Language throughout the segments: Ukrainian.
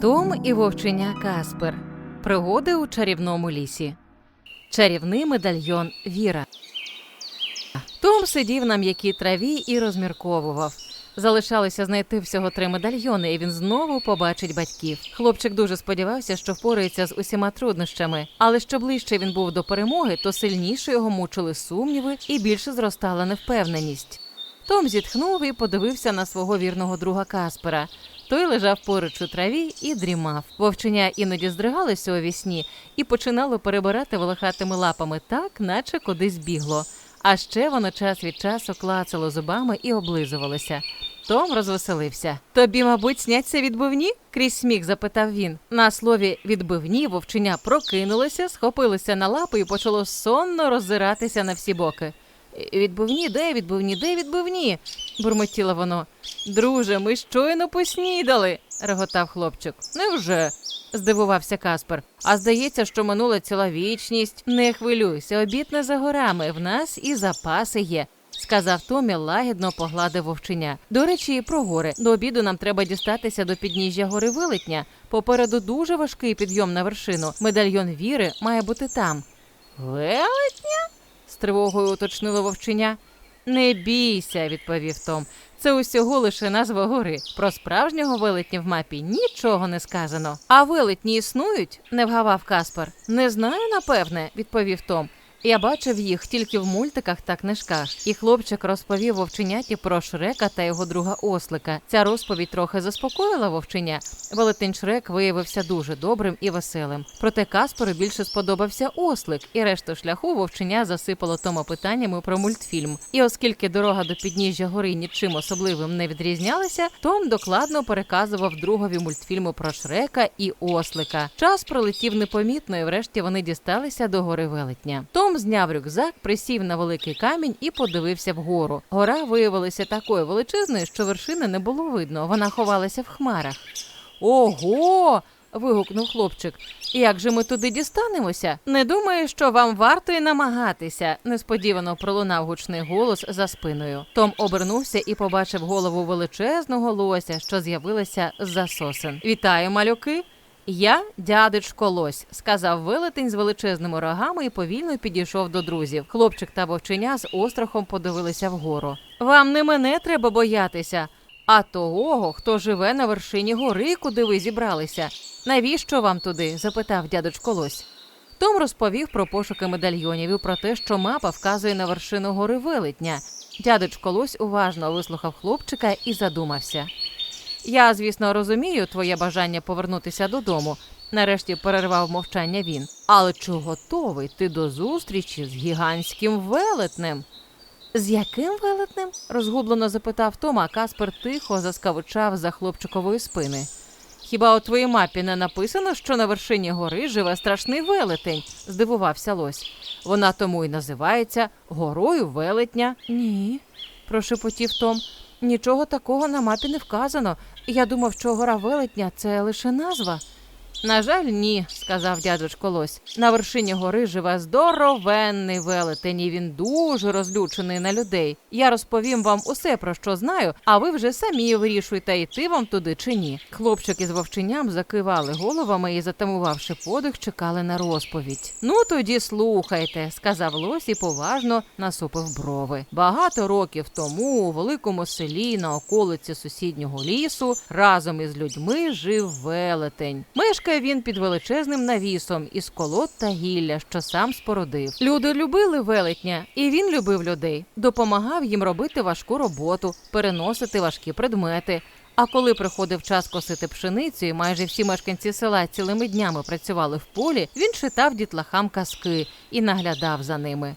Том і вовченя Каспер. Пригоди у чарівному лісі. Чарівний медальйон Віра. Том сидів на м'якій траві і розмірковував. Залишалося знайти всього три медальйони, і він знову побачить батьків. Хлопчик дуже сподівався, що впорається з усіма труднощами. Але що ближче він був до перемоги, то сильніше його мучили сумніви і більше зростала невпевненість. Том зітхнув і подивився на свого вірного друга Каспера. Той лежав поруч у траві і дрімав. Вовченя іноді здригалося у вісні і починало перебирати волохатими лапами так, наче кудись бігло. А ще воно час від часу клацало зубами і облизувалося. Том розвеселився. Тобі, мабуть, сняться відбивні? крізь сміх запитав він. На слові відбивні вовченя прокинулося, схопилося на лапи і почало сонно роззиратися на всі боки. Відбивні, де відбивні, де відбивні? Бурмотіло воно. Друже, ми щойно поснідали, реготав хлопчик. Невже? здивувався Каспер. А здається, що минула ціла вічність. Не хвилюйся, обід не за горами. В нас і запаси є. Сказав Томі, лагідно погладив вовченя. До речі, і про гори. До обіду нам треба дістатися до підніжжя гори Велетня. Попереду дуже важкий підйом на вершину. Медальйон віри має бути там. Велетня? з тривогою уточнило вовченя. Не бійся, відповів Том. Це усього лише назва гори. Про справжнього велетня в мапі нічого не сказано. А велетні існують? не вгавав Каспар. Не знаю, напевне, відповів Том. Я бачив їх тільки в мультиках та книжках. І хлопчик розповів вовченяті про Шрека та його друга Ослика. Ця розповідь трохи заспокоїла вовченя. Велетень Шрек виявився дуже добрим і веселим. Проте Каспару більше сподобався Ослик, і решту шляху вовченя засипало Тома питаннями про мультфільм. І оскільки дорога до підніжжя гори нічим особливим не відрізнялася, Том докладно переказував другові мультфільму про Шрека і Ослика. Час пролетів непомітно, і врешті вони дісталися до гори велетня. Том зняв рюкзак, присів на великий камінь і подивився вгору. Гора виявилася такою величезною, що вершини не було видно. Вона ховалася в хмарах. Ого. вигукнув хлопчик. Як же ми туди дістанемося? Не думаю, що вам варто й намагатися. несподівано пролунав гучний голос за спиною. Том обернувся і побачив голову величезного лося, що з'явилася з-за сосен. Вітаю, малюки! Я дядечко Лось, сказав велетень з величезними рогами і повільно підійшов до друзів. Хлопчик та вовченя з острахом подивилися вгору. Вам не мене треба боятися, а того, хто живе на вершині гори, куди ви зібралися. Навіщо вам туди? запитав дядечко Лось. Том розповів про пошуки медальйонів і про те, що мапа вказує на вершину гори велетня. Дядечко Лось уважно вислухав хлопчика і задумався. Я, звісно, розумію твоє бажання повернутися додому. Нарешті перервав мовчання він. Але чи готовий ти до зустрічі з гігантським велетнем? З яким велетнем? розгублено запитав Том, а Каспер тихо заскавучав за хлопчикової спини. Хіба у твоїй мапі не написано, що на вершині гори живе страшний велетень? здивувався лось. Вона тому й називається горою велетня. Ні, прошепотів Том. Нічого такого на мапі не вказано. Я думав, що гора велетня це лише назва. На жаль, ні, сказав дядечко Лось. На вершині гори живе здоровенний велетень, і він дуже розлючений на людей. Я розповім вам усе, про що знаю, а ви вже самі вирішуйте, йти вам туди чи ні. Хлопчики з вовченням закивали головами і, затамувавши подих, чекали на розповідь. Ну тоді слухайте, сказав Лось і поважно насупив брови. Багато років тому у великому селі на околиці сусіднього лісу разом із людьми жив велетень. Мешкає він під величезним навісом із колод та гілля, що сам спородив. Люди любили велетня, і він любив людей, допомагав їм робити важку роботу, переносити важкі предмети. А коли приходив час косити пшеницю, і майже всі мешканці села цілими днями працювали в полі, він читав дітлахам казки і наглядав за ними.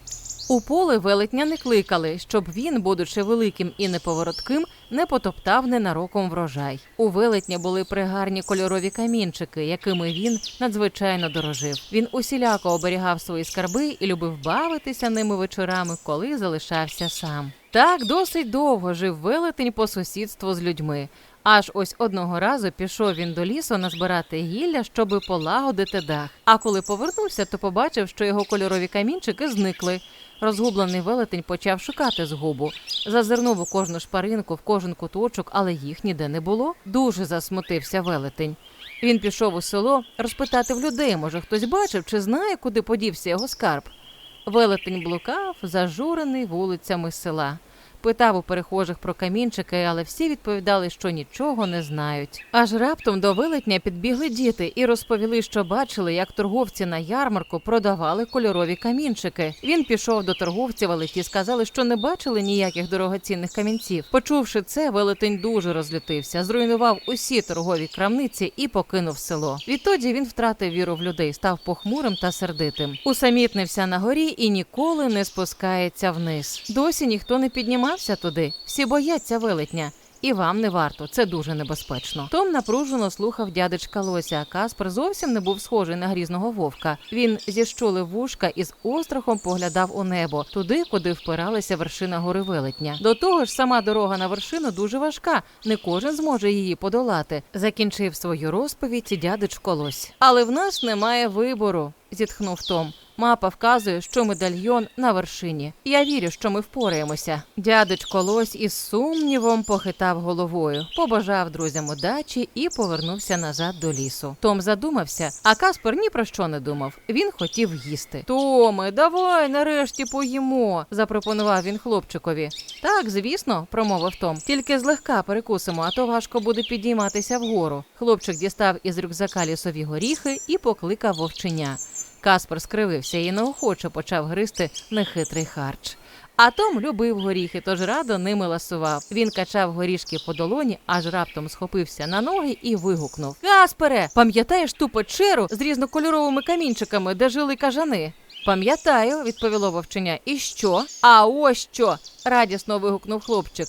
У поле велетня не кликали, щоб він, будучи великим і неповоротким, не потоптав ненароком врожай. У велетня були пригарні кольорові камінчики, якими він надзвичайно дорожив. Він усіляко оберігав свої скарби і любив бавитися ними вечорами, коли залишався сам. Так досить довго жив велетень по сусідству з людьми. Аж ось одного разу пішов він до лісу назбирати гілля, щоби полагодити дах. А коли повернувся, то побачив, що його кольорові камінчики зникли. Розгублений велетень почав шукати згубу. Зазирнув у кожну шпаринку, в кожен куточок, але їх ніде не було. Дуже засмутився велетень. Він пішов у село розпитати в людей, може хтось бачив чи знає, куди подівся його скарб. Велетень блукав, зажурений вулицями села. Питав у перехожих про камінчики, але всі відповідали, що нічого не знають. Аж раптом до велетня підбігли діти і розповіли, що бачили, як торговці на ярмарку продавали кольорові камінчики. Він пішов до торговців, але ті сказали, що не бачили ніяких дорогоцінних камінців. Почувши це, велетень дуже розлютився, зруйнував усі торгові крамниці і покинув село. Відтоді він втратив віру в людей, став похмурим та сердитим. Усамітнився на горі і ніколи не спускається вниз. Досі ніхто не піднімався туди. Всі бояться велетня. І вам не варто, це дуже небезпечно. Том напружено слухав дядечка Лося. Каспер зовсім не був схожий на грізного вовка. Він зіщулив вушка і з острахом поглядав у небо, туди, куди впиралася вершина гори велетня. До того ж, сама дорога на вершину дуже важка. Не кожен зможе її подолати. Закінчив свою розповідь дядечко Лось. Але в нас немає вибору, зітхнув Том. Мапа вказує, що медальйон на вершині. Я вірю, що ми впораємося. Дядечко Лось із сумнівом похитав головою, побажав друзям удачі і повернувся назад до лісу. Том задумався, а Каспер ні про що не думав. Він хотів їсти. Томе, давай нарешті поїмо, запропонував він хлопчикові. Так, звісно, промовив Том. Тільки злегка перекусимо, а то важко буде підійматися вгору. Хлопчик дістав із рюкзака лісові горіхи і покликав вовченя. Каспер скривився і неохоче почав гризти нехитрий харч. А Том любив горіхи, тож радо ними ласував. Він качав горішки по долоні, аж раптом схопився на ноги і вигукнув: Каспере, пам'ятаєш ту печеру з різнокольоровими камінчиками, де жили кажани? Пам'ятаю, відповіло вовченя. І що? А ось що. радісно вигукнув хлопчик.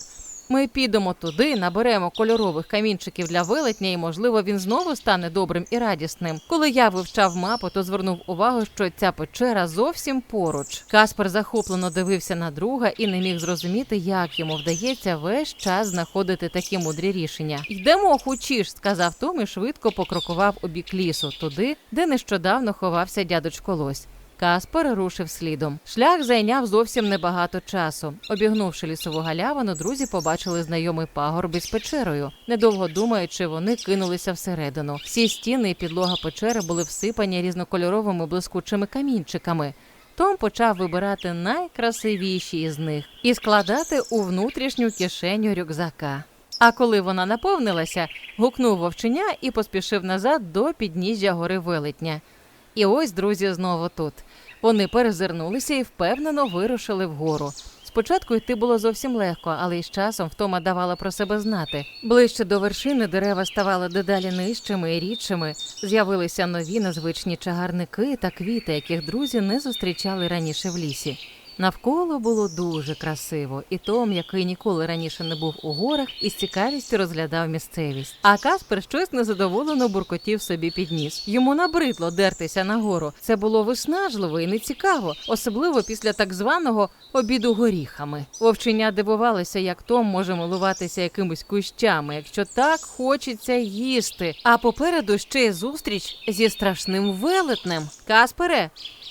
Ми підемо туди, наберемо кольорових камінчиків для велетня, і можливо він знову стане добрим і радісним. Коли я вивчав мапу, то звернув увагу, що ця печера зовсім поруч. Каспер захоплено дивився на друга і не міг зрозуміти, як йому вдається весь час знаходити такі мудрі рішення. Йдемо, хочеш, сказав Том і швидко покрокував у бік лісу, туди, де нещодавно ховався дядечко Лось. Каспер рушив слідом. Шлях зайняв зовсім небагато часу. Обігнувши лісову галявину, друзі побачили знайомий пагорб із печерою. Недовго думаючи, вони кинулися всередину. Всі стіни і підлога печери були всипані різнокольоровими блискучими камінчиками. Том почав вибирати найкрасивіші із них і складати у внутрішню кишеню рюкзака. А коли вона наповнилася, гукнув вовченя і поспішив назад до підніжжя гори велетня. І ось друзі знову тут. Вони перезирнулися і впевнено вирушили вгору. Спочатку йти було зовсім легко, але із часом втома давала про себе знати. Ближче до вершини дерева ставали дедалі нижчими і рідшими. З'явилися нові незвичні чагарники та квіти, яких друзі не зустрічали раніше в лісі. Навколо було дуже красиво, і Том, який ніколи раніше не був у горах, із цікавістю розглядав місцевість. А Каспер щось незадоволено буркотів собі під ніс. Йому набридло дертися нагору. Це було виснажливо і нецікаво, особливо після так званого обіду горіхами. Вовчення дивувалися, як Том може милуватися якимись кущами, якщо так хочеться їсти. А попереду ще зустріч зі страшним велетнем. Каспере,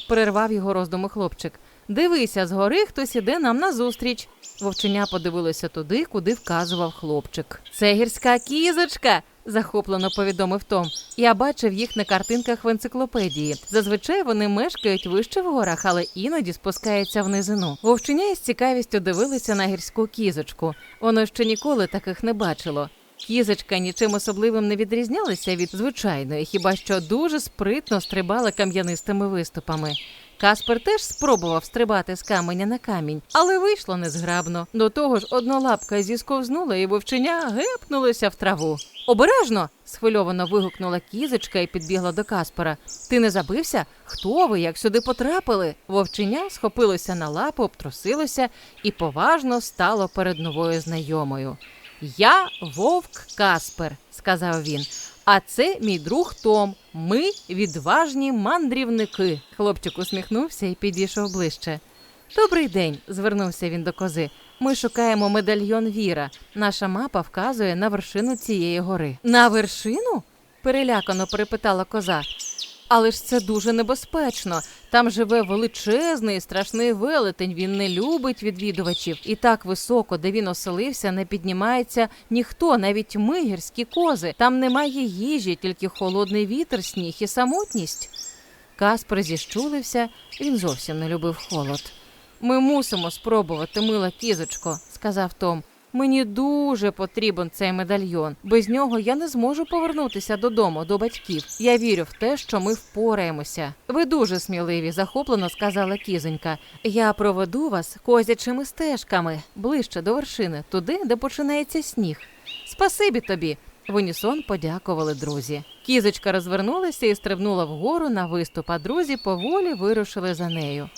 перервав його роздуми хлопчик. Дивися, згори хтось іде нам назустріч. Вовченя подивилося туди, куди вказував хлопчик. Це гірська кізочка, захоплено повідомив Том. Я бачив їх на картинках в енциклопедії. Зазвичай вони мешкають вище в горах, але іноді спускаються в низину. Вовченя із цікавістю дивилися на гірську кізочку. Воно ще ніколи таких не бачило. Кізочка нічим особливим не відрізнялася від звичайної, хіба що дуже спритно стрибала кам'янистими виступами. Каспер теж спробував стрибати з каменя на камінь, але вийшло незграбно. До того ж, однолапка зісковзнула і вовченя гепнулося в траву. Обережно. схвильовано вигукнула кізочка і підбігла до Каспера. Ти не забився? Хто ви? Як сюди потрапили? Вовченя схопилося на лапу, обтрусилося і поважно стало перед новою знайомою. Я вовк Каспер, сказав він. А це мій друг Том. Ми відважні мандрівники. Хлопчик усміхнувся і підійшов ближче. Добрий день, звернувся він до кози. Ми шукаємо медальйон Віра. Наша мапа вказує на вершину цієї гори. На вершину? перелякано перепитала коза. Але ж це дуже небезпечно. Там живе величезний страшний велетень. Він не любить відвідувачів. І так високо, де він оселився, не піднімається ніхто, навіть ми, гірські кози. Там немає їжі, тільки холодний вітер, сніг і самотність. Каспер зіщулився, він зовсім не любив холод. Ми мусимо спробувати, мила кізочко, сказав Том. Мені дуже потрібен цей медальйон. Без нього я не зможу повернутися додому, до батьків. Я вірю в те, що ми впораємося. Ви дуже сміливі, захоплено сказала кізонька. Я проведу вас козячими стежками ближче до вершини, туди, де починається сніг. Спасибі тобі. В унісон подякували друзі. Кізочка розвернулася і стрибнула вгору на виступ, а друзі поволі вирушили за нею.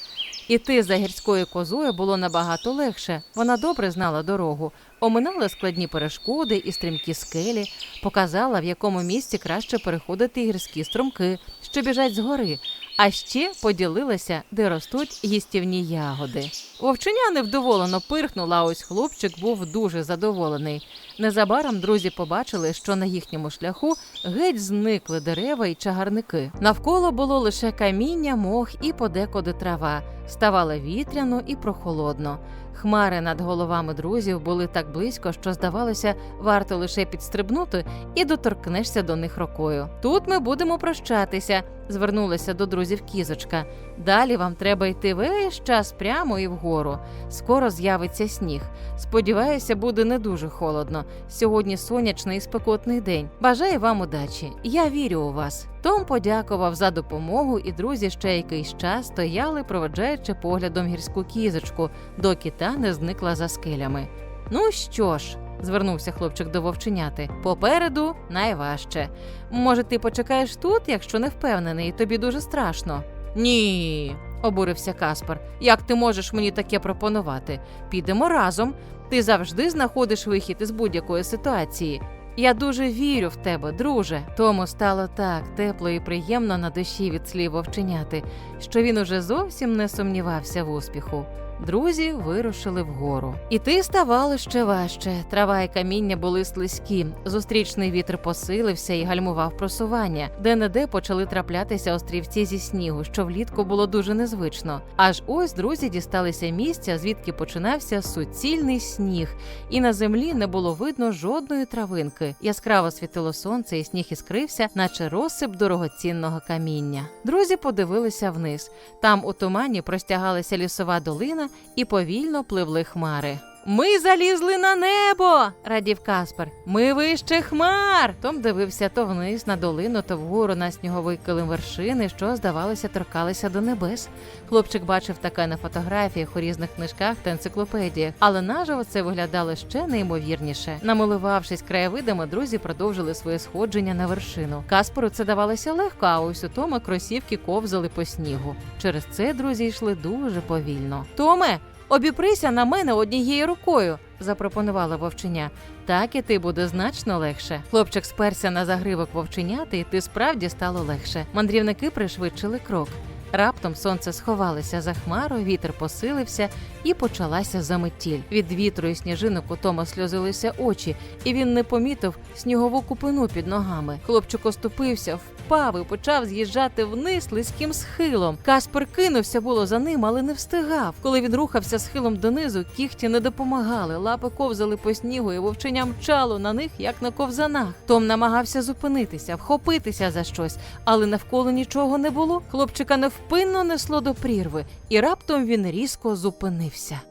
Іти за гірською козою було набагато легше. Вона добре знала дорогу, оминала складні перешкоди і стрімкі скелі, показала, в якому місці краще переходити гірські струмки, що біжать згори, а ще поділилася, де ростуть їстівні ягоди. Вовчиня невдоволено пирхнула, а ось хлопчик був дуже задоволений. Незабаром друзі побачили, що на їхньому шляху геть зникли дерева і чагарники. Навколо було лише каміння, мох і подекуди трава. Ставало вітряно і прохолодно. Хмари над головами друзів були так близько, що здавалося, варто лише підстрибнути і доторкнешся до них рукою. Тут ми будемо прощатися, звернулася до друзів кізочка. Далі вам треба йти весь час прямо і вгору. Скоро з'явиться сніг. Сподіваюся, буде не дуже холодно. Сьогодні сонячний і спекотний день. Бажаю вам удачі. Я вірю у вас. Том подякував за допомогу, і друзі ще якийсь час стояли, проведжаючи поглядом гірську кізочку, доки та не зникла за скелями. Ну що ж, звернувся хлопчик до вовченяти. Попереду найважче. Може, ти почекаєш тут, якщо не впевнений, тобі дуже страшно. Ні, обурився Каспар. Як ти можеш мені таке пропонувати? Підемо разом. Ти завжди знаходиш вихід із будь-якої ситуації. Я дуже вірю в тебе, друже. Тому стало так тепло і приємно на душі від слів вовченяти, що він уже зовсім не сумнівався в успіху. Друзі вирушили вгору. Іти ставало ще важче. Трава і каміння були слизькі. Зустрічний вітер посилився і гальмував просування. Де-не-де почали траплятися острівці зі снігу, що влітку було дуже незвично. Аж ось друзі дісталися місця, звідки починався суцільний сніг, і на землі не було видно жодної травинки. Яскраво світило сонце, і сніг іскрився, наче розсип дорогоцінного каміння. Друзі подивилися вниз. Там у тумані простягалася лісова долина і повільно пливли хмари. Ми залізли на небо, радів Каспер. Ми вище хмар. Том дивився то вниз на долину, то вгору на сніговий килим вершини, що, здавалося, торкалися до небес. Хлопчик бачив таке на фотографіях у різних книжках та енциклопедіях, але наживо це виглядало ще неймовірніше. Намилувавшись краєвидами, друзі продовжили своє сходження на вершину. Каспору це давалося легко, а ось у Тома кросівки ковзали по снігу. Через це друзі йшли дуже повільно. Томе, обіприся на мене однією рукою, запропонувала вовченя. Так і ти буде значно легше. Хлопчик сперся на загривок вовченяти, і ти справді стало легше. Мандрівники пришвидшили крок. Раптом сонце сховалося за хмару, вітер посилився і почалася заметіль. Від вітру і сніжинок у Тома сльозилися очі, і він не помітив снігову купину під ногами. Хлопчик оступився, впав і почав з'їжджати вниз слизьким схилом. Каспер кинувся було за ним, але не встигав. Коли він рухався схилом донизу, кіхті не допомагали, лапи ковзали по снігу, і вовчення мчало на них, як на ковзанах. Том намагався зупинитися, вхопитися за щось, але навколо нічого не було. Хлопчика невпинно несло до прірви, і раптом він різко зупинився.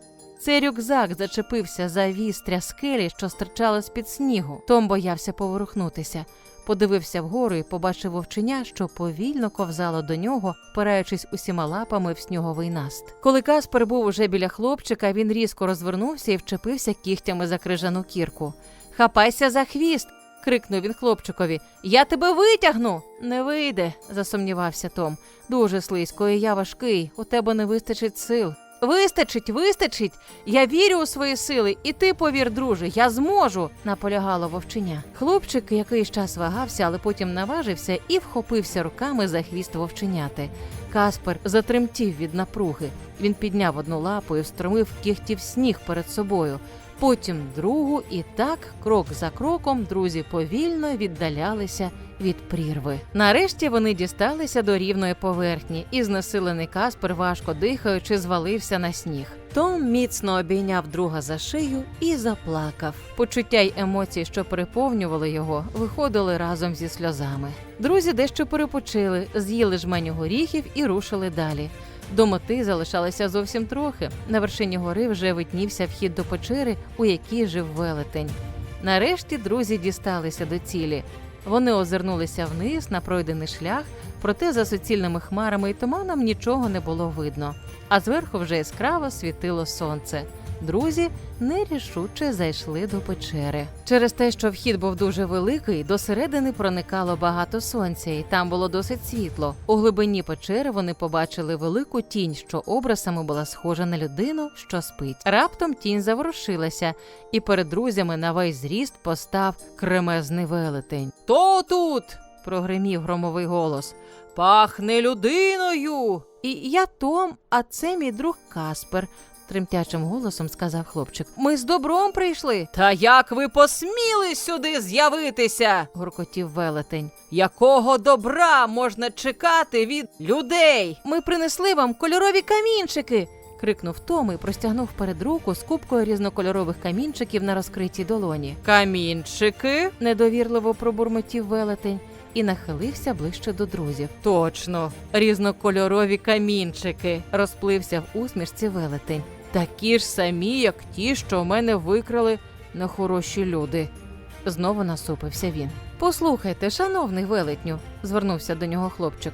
Цей рюкзак зачепився за вістря скелі, що стирчала з-під снігу. Том боявся поворухнутися. Подивився вгору і побачив вовченя, що повільно ковзало до нього, впираючись усіма лапами в сніговий наст. Коли Каспер був уже біля хлопчика, він різко розвернувся і вчепився кігтями за крижану кірку. Хапайся за хвіст. Крикнув він хлопчикові. Я тебе витягну. Не вийде, засумнівався Том. Дуже слизько, і я важкий. У тебе не вистачить сил. Вистачить, вистачить. Я вірю у свої сили, і ти повір, друже, я зможу, наполягало вовченя. Хлопчик якийсь час вагався, але потім наважився і вхопився руками за хвіст вовченяти. Каспер затремтів від напруги. Він підняв одну лапу і встромив кігті в сніг перед собою. Потім другу, і так, крок за кроком, друзі повільно віддалялися від прірви. Нарешті вони дісталися до рівної поверхні, і знесилений Каспер, важко дихаючи, звалився на сніг. Том міцно обійняв друга за шию і заплакав. Почуття й емоції, що переповнювали його, виходили разом зі сльозами. Друзі дещо перепочили, з'їли жменю горіхів і рушили далі. До мети залишалося зовсім трохи. На вершині гори вже виднівся вхід до печери, у якій жив велетень. Нарешті друзі дісталися до цілі. Вони озирнулися вниз на пройдений шлях, проте за суцільними хмарами і туманом нічого не було видно. А зверху вже яскраво світило сонце. Друзі нерішуче зайшли до печери. Через те, що вхід був дуже великий, до середини проникало багато сонця, і там було досить світло. У глибині печери вони побачили велику тінь, що образами була схожа на людину, що спить. Раптом тінь заворушилася, і перед друзями на весь зріст постав кремезний велетень. То тут. прогримів громовий голос. Пахне людиною. І я Том, а це мій друг Каспер. Тремтячим голосом сказав хлопчик. Ми з добром прийшли. Та як ви посміли сюди з'явитися? гуркотів велетень. Якого добра можна чекати від людей? Ми принесли вам кольорові камінчики. крикнув Том і простягнув перед руку з купкою різнокольорових камінчиків на розкритій долоні. Камінчики? недовірливо пробурмотів велетень і нахилився ближче до друзів. Точно, різнокольорові камінчики, розплився в усмішці велетень. Такі ж самі, як ті, що в мене викрали нехороші люди. Знову насупився він. Послухайте, шановний велетню, звернувся до нього хлопчик.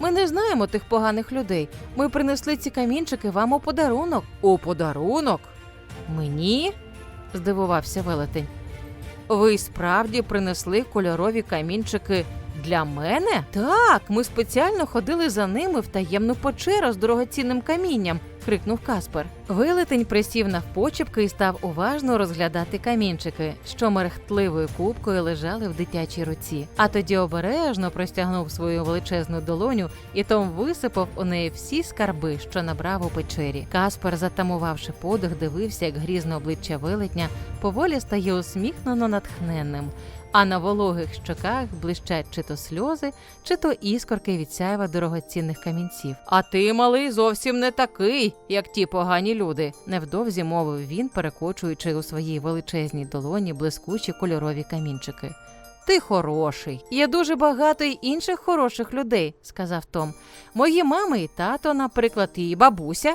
Ми не знаємо тих поганих людей. Ми принесли ці камінчики вам у подарунок. У подарунок? Мені? здивувався велетень. Ви справді принесли кольорові камінчики для мене? Так, ми спеціально ходили за ними в таємну печеру з дорогоцінним камінням, крикнув Каспер. Велетень присів навпочепки і став уважно розглядати камінчики, що мерехтливою кубкою лежали в дитячій руці. А тоді обережно простягнув свою величезну долоню і Том висипав у неї всі скарби, що набрав у печері. Каспер, затамувавши подих, дивився, як грізне обличчя велетня поволі стає усміхнено натхненним. А на вологих щоках блищать чи то сльози, чи то іскорки від сяйва дорогоцінних камінців. А ти, малий, зовсім не такий, як ті погані люди, невдовзі мовив він, перекочуючи у своїй величезній долоні блискучі кольорові камінчики. Ти хороший. Є дуже багато й інших хороших людей, сказав Том. Мої мами і тато, наприклад, і бабуся.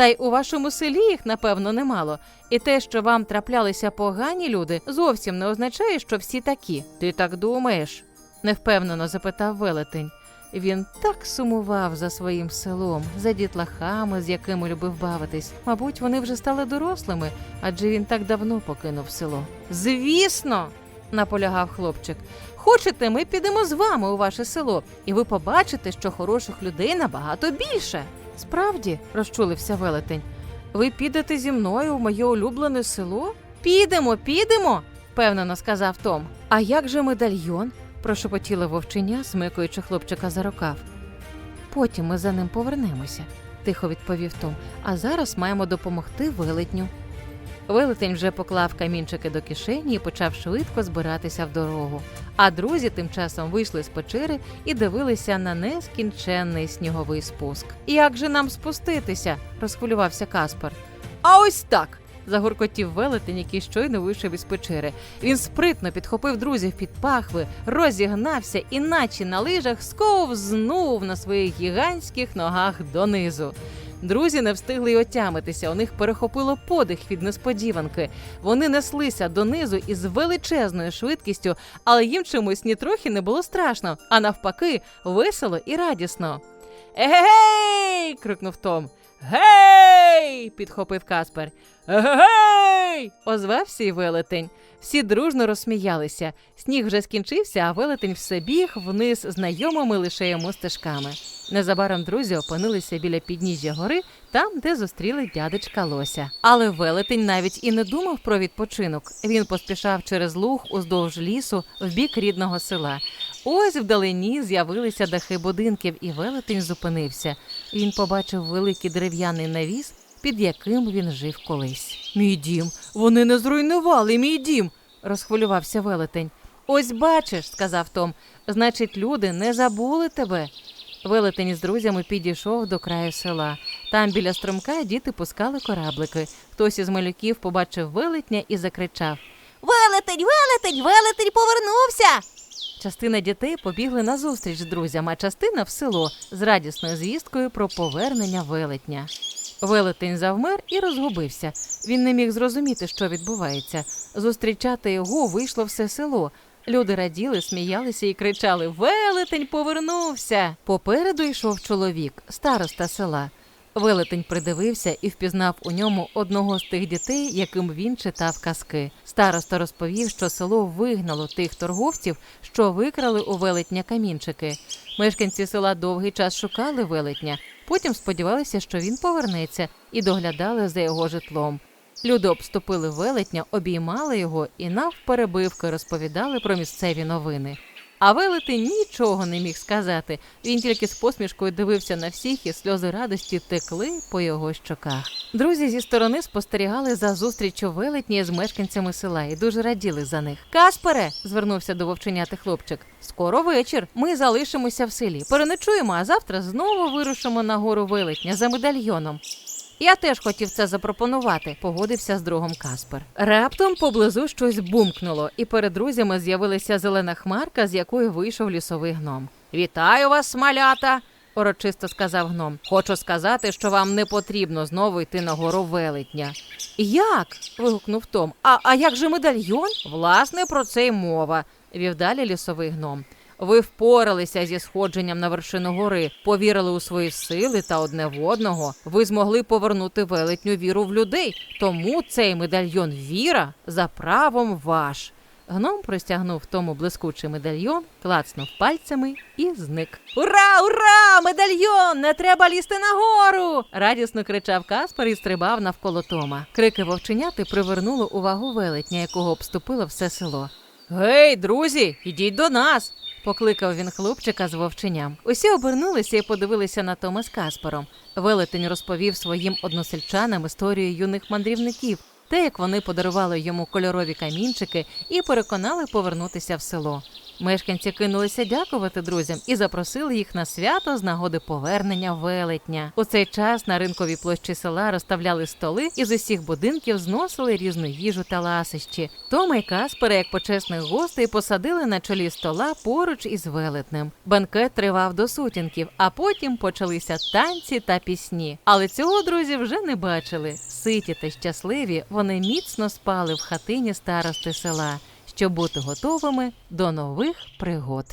Та й у вашому селі їх, напевно, немало. І те, що вам траплялися погані люди, зовсім не означає, що всі такі. Ти так думаєш? невпевнено запитав велетень. Він так сумував за своїм селом, за дітлахами, з якими любив бавитись. Мабуть, вони вже стали дорослими, адже він так давно покинув село. Звісно, наполягав хлопчик. Хочете, ми підемо з вами у ваше село, і ви побачите, що хороших людей набагато більше. Справді, розчулився велетень. Ви підете зі мною в моє улюблене село? Підемо, підемо, впевнено сказав Том. А як же медальйон? прошепотіла вовчиня, смикуючи хлопчика за рукав. Потім ми за ним повернемося, тихо відповів Том. А зараз маємо допомогти велетню. Велетень вже поклав камінчики до кишені і почав швидко збиратися в дорогу. А друзі тим часом вийшли з печери і дивилися на нескінченний сніговий спуск. Як же нам спуститися? розхвилювався Каспер. А ось так. Загуркотів велетень, який щойно вийшов із печери. Він спритно підхопив друзів під пахви, розігнався і, наче на лижах, сковзнув на своїх гігантських ногах донизу. Друзі не встигли й отямитися. У них перехопило подих від несподіванки. Вони неслися донизу із величезною швидкістю, але їм чомусь нітрохи не було страшно, а навпаки, весело і радісно. Егегей! крикнув Том. Гей! підхопив Каспер. Егегей! озвався й велетень. Всі дружно розсміялися. Сніг вже скінчився, а велетень все біг вниз знайомими лише йому стежками. Незабаром друзі опинилися біля підніжжя гори, там, де зустріли дядечка Лося. Але велетень навіть і не думав про відпочинок. Він поспішав через луг уздовж лісу в бік рідного села. Ось вдалині з'явилися дахи будинків, і велетень зупинився. Він побачив великий дерев'яний навіс, під яким він жив колись. Мій дім, вони не зруйнували мій дім, розхвилювався велетень. Ось бачиш, сказав Том, значить, люди не забули тебе. Велетень із друзями підійшов до краю села. Там біля струмка діти пускали кораблики. Хтось із малюків побачив велетня і закричав. Велетень, велетень, велетень повернувся. Частина дітей побігли назустріч з друзям, а частина в село з радісною звісткою про повернення велетня. Велетень завмер і розгубився. Він не міг зрозуміти, що відбувається. Зустрічати його вийшло все село. Люди раділи, сміялися і кричали: Велетень повернувся! Попереду йшов чоловік, староста села. Велетень придивився і впізнав у ньому одного з тих дітей, яким він читав казки. Староста розповів, що село вигнало тих торговців, що викрали у велетня камінчики. Мешканці села довгий час шукали велетня, потім сподівалися, що він повернеться, і доглядали за його житлом. Люди обступили велетня, обіймали його і навперебивки розповідали про місцеві новини. А велетень нічого не міг сказати. Він тільки з посмішкою дивився на всіх, і сльози радості текли по його щоках. Друзі зі сторони спостерігали за зустрічю велетня з мешканцями села і дуже раділи за них. Каспере, звернувся до вовченяти хлопчик. Скоро вечір. Ми залишимося в селі. Переночуємо, а завтра знову вирушимо на гору велетня за медальйоном. Я теж хотів це запропонувати, погодився з другом Каспер. Раптом поблизу щось бумкнуло, і перед друзями з'явилася зелена хмарка, з якої вийшов лісовий гном. Вітаю вас, малята! урочисто сказав гном. Хочу сказати, що вам не потрібно знову йти на гору велетня. Як? вигукнув Том. А, а як же медальйон? Власне, про це й мова, вів далі лісовий гном. Ви впоралися зі сходженням на вершину гори, повірили у свої сили та одне в одного. Ви змогли повернути велетню віру в людей. Тому цей медальйон віра за правом ваш. Гном простягнув тому блискучий медальйон, клацнув пальцями і зник. Ура, ура! Медальйон! Не треба лізти нагору! радісно кричав Каспер і стрибав навколо Тома. Крики вовченяти привернули увагу велетня, якого обступило все село. Гей, друзі, ідіть до нас. Покликав він хлопчика з вовченям. Усі обернулися і подивилися на Тома з Каспаром. Велетень розповів своїм односельчанам історію юних мандрівників, те, як вони подарували йому кольорові камінчики і переконали повернутися в село. Мешканці кинулися дякувати друзям і запросили їх на свято з нагоди повернення велетня. У цей час на ринковій площі села розставляли столи і з усіх будинків зносили різну їжу та ласощі. Тома й Каспера, як почесних гостей, посадили на чолі стола поруч із велетнем. Банкет тривав до сутінків, а потім почалися танці та пісні. Але цього друзі вже не бачили. Ситі та щасливі вони міцно спали в хатині старости села щоб бути готовими до нових пригод.